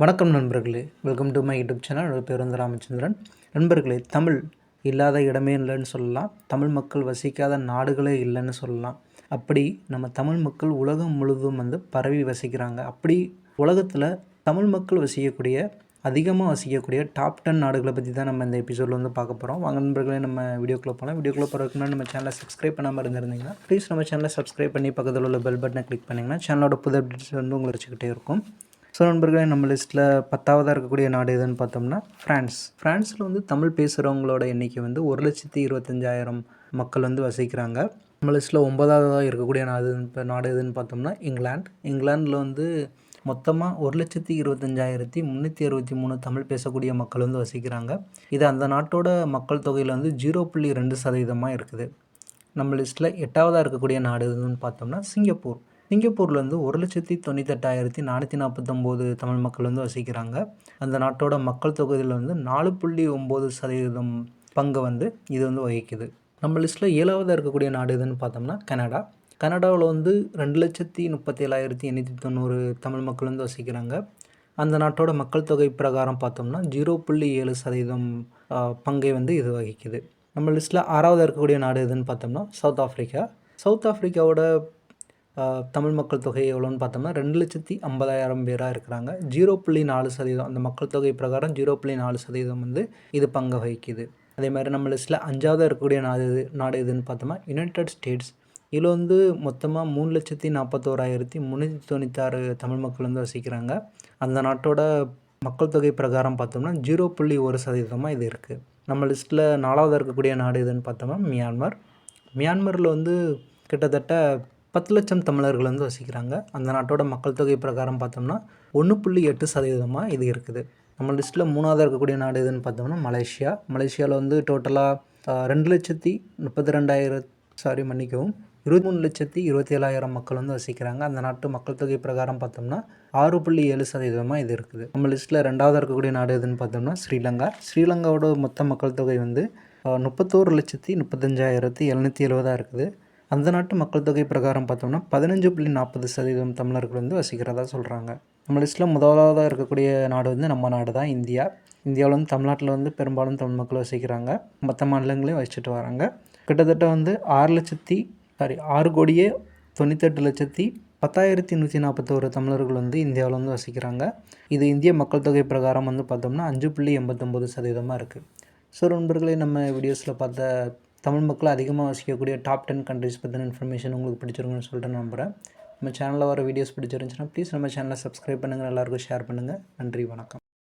வணக்கம் நண்பர்களே. Welcome to my YouTube channel என்னோட பேர் வந்து ராமச்சந்திரன். நண்பர்களே தமிழ் இல்லாத இடமே இல்லைன்னு சொல்லலாம். தமிழ் மக்கள் வசிக்காத நாடுகளே இல்லைன்னு சொல்லலாம். அப்படி நம்ம தமிழ் மக்கள் உலகம் முழுவதும் வந்து பரவி வசிக்கிறாங்க. அப்படி உலகத்தில் தமிழ் மக்கள் வசிக்கக்கூடிய அதிகமாக வசிக்கக்கூடிய டாப் டென் நாடுகளை பற்றி தான் நம்ம இந்த எபிசோடில் வந்து பார்க்க போகிறோம் வாங்க நண்பர்களே நம்ம வீடியோக்குள்ளே போகலாம் வீடியோக்குள்ளே போகிறதுக்கு முன்னாடி நம்ம சேனலை சப்ஸ்கிரைப் பண்ணாமல் இருந்திருந்தீங்கன்னா ப்ளீஸ் நம்ம சேனலை சப்ஸ்கிரைப் பண்ணி பக்கத்தில் உள்ள பெல் பட்டனை கிளிக் பண்ணிங்கன்னா சேனலோட புது அப்டேட்ஸ் வந்து உங்களை வச்சுக்கிட்டே இருக்கும். ஸோ நண்பர்களே நம்ம லிஸ்ட்டில் பத்தாவதாக இருக்கக்கூடிய நாடு எதுன்னு பார்த்தோம்னா ஃப்ரான்ஸ். ஃப்ரான்ஸில் வந்து தமிழ் பேசுகிறவங்களோட எண்ணிக்கை வந்து ஒரு லட்சத்தி இருபத்தஞ்சாயிரம் மக்கள் வந்து வசிக்கிறாங்க. நம்ம லிஸ்ட்டில் ஒன்பதாவதாக இருக்கக்கூடிய நாடு இப்போ நாடு எதுன்னு பார்த்தோம்னா இங்கிலாந்து. இங்கிலாந்தில் வந்து மொத்தமாக ஒரு லட்சத்தி இருபத்தஞ்சாயிரத்தி முந்நூற்றி அறுபத்தி மூணு தமிழ் பேசக்கூடிய மக்கள் வந்து வசிக்கிறாங்க. இது அந்த நாட்டோட மக்கள் தொகையில் வந்து ஜீரோ புள்ளி ரெண்டு சதவீதமாக இருக்குது. நம்ம லிஸ்ட்டில் எட்டாவதாக இருக்கக்கூடிய நாடு எதுன்னு பார்த்தோம்னா சிங்கப்பூர். சிங்கப்பூர்லேருந்து வந்து ஒரு லட்சத்தி தொண்ணூத்தெட்டாயிரத்தி நானூற்றி நாற்பத்தொம்போது தமிழ் மக்கள் வந்து வசிக்கிறாங்க. அந்த நாட்டோட மக்கள் தொகுதியில் வந்து நாலு புள்ளி ஒம்பது சதவீதம் பங்கு வந்து இது வந்து வகிக்குது. நம்ம லிஸ்ட்டில் ஏழாவதாக இருக்கக்கூடிய நாடு எதுன்னு பார்த்தோம்னா கனடா. கனடாவில் வந்து ரெண்டு லட்சத்தி முப்பத்தி ஏழாயிரத்தி எண்ணூற்றி தொண்ணூறு தமிழ் மக்கள் வந்து வசிக்கிறாங்க. அந்த நாட்டோட மக்கள் தொகை பிரகாரம் பார்த்தோம்னா ஜீரோ புள்ளி ஏழு சதவீதம் பங்கை வந்து இது வகிக்குது. நம்ம லிஸ்ட்டில் ஆறாவது இருக்கக்கூடிய நாடு எதுன்னு பார்த்தோம்னா சவுத் ஆஃப்ரிக்கா. சவுத் ஆஃப்ரிக்காவோட தமிழ் மக்கள் தொகை எவ்வளோன்னு பார்த்தோம்னா ரெண்டு லட்சத்தி ஐம்பதாயிரம் பேராக இருக்கிறாங்க. ஜீரோ புள்ளி நாலு சதவீதம் அந்த மக்கள் தொகை பிரகாரம் ஜீரோ புள்ளி நாலு சதவீதம் வந்து இது பங்கு வகிக்குது. அதே மாதிரி நம்ம லிஸ்ட்டில் அஞ்சாவது இருக்கக்கூடிய நாடு நாடு எதுன்னு பார்த்தோம்னா யுனைடெட் ஸ்டேட்ஸ் இதில் வந்து மொத்தமாக மூணு லட்சத்தி நாற்பத்தோராயிரத்தி முந்நூற்றி தொண்ணூத்தாறு தமிழ் மக்கள் வந்து வசிக்கிறாங்க. அந்த நாட்டோட மக்கள் தொகை பிரகாரம் பார்த்தோம்னா ஜீரோ புள்ளி ஒரு சதவீதமாக இது இருக்குது நம்ம லிஸ்ட்டில் நாலாவது இருக்கக்கூடிய நாடு எதுன்னு பார்த்தோம்னா மியான்மர். மியான்மரில் வந்து கிட்டத்தட்ட பத்து லட்சம் தமிழர்கள் வந்து வசிக்கிறாங்க. அந்த நாட்டோட மக்கள் தொகை பிரகாரம் பார்த்தோம்னா ஒன்று புள்ளி எட்டு சதவீதமாக இது இருக்குது. நம்ம லிஸ்ட்டில் மூணாவது இருக்கக்கூடிய நாடு எதுன்னு பார்த்தோம்னா மலேசியா. மலேசியாவில் வந்து டோட்டலாக ரெண்டு லட்சத்தி முப்பத்தி ரெண்டாயிரம் சாரி மன்னிக்கவும் இருபத்தி மூணு லட்சத்தி இருபத்தி ஏழாயிரம் மக்கள் வந்து வசிக்கிறாங்க. அந்த நாட்டு மக்கள் தொகை பிரகாரம் பார்த்தோம்னா ஆறு புள்ளி ஏழு சதவீதமாக இது இருக்குது. நம்ம லிஸ்ட்டில் ரெண்டாவது இருக்கக்கூடிய நாடு எதுன்னு பார்த்தோம்னா ஸ்ரீலங்கா. ஸ்ரீலங்காவோட மொத்த மக்கள் தொகை வந்து முப்பத்தோரு லட்சத்தி முப்பத்தஞ்சாயிரத்தி எழுநூற்றி எழுபதாக இருக்குது. அந்த நாட்டு மக்கள் தொகை பிரகாரம் பார்த்தோம்னா பதினஞ்சு புள்ளி நாற்பது சதவீதம் தமிழர்கள் வந்து வசிக்கிறதா சொல்கிறாங்க நம்ம லிஸ்ட்டில் முதலாவதாக இருக்கக்கூடிய நாடு வந்து நம்ம நாடு தான் இந்தியா. இந்தியாவில் வந்து தமிழ்நாட்டில் வந்து பெரும்பாலும் தமிழ் மக்கள் வசிக்கிறாங்க. மற்ற மாநிலங்களையும் வசிச்சுட்டு வராங்க. கிட்டத்தட்ட வந்து ஆறு லட்சத்தி சாரி ஆறு கோடியே தொண்ணூத்தெட்டு லட்சத்தி பத்தாயிரத்தி நூற்றி நாற்பத்தோரு தமிழர்கள் வந்து இந்தியாவில் வந்து வசிக்கிறாங்க. இது இந்திய மக்கள் தொகை பிரகாரம் வந்து பார்த்தோம்னா அஞ்சு புள்ளி எண்பத்தொம்போது சதவீதமாக இருக்குது ஸோ நண்பர்களே நம்ம வீடியோஸில் பார்த்த தமிழ் மக்கள் அதிகமாக வசிக்கக்கூடிய டாப் டென் கண்ட்ரிஸ் பற்றின இன்ஃபர்மேஷன் உங்களுக்கு பிடிச்சிருக்குன்னு சொல்லிட்டு நம்புகிறேன் நம்ம சேனலில் வர வீடியோஸ் பிடிச்சிருந்துச்சுன்னா ப்ளீஸ் நம்ம சேனலை சப்ஸ்கிரைப் பண்ணுங்கள் எல்லாருக்கும் ஷேர் பண்ணுங்கள் நன்றி வணக்கம்.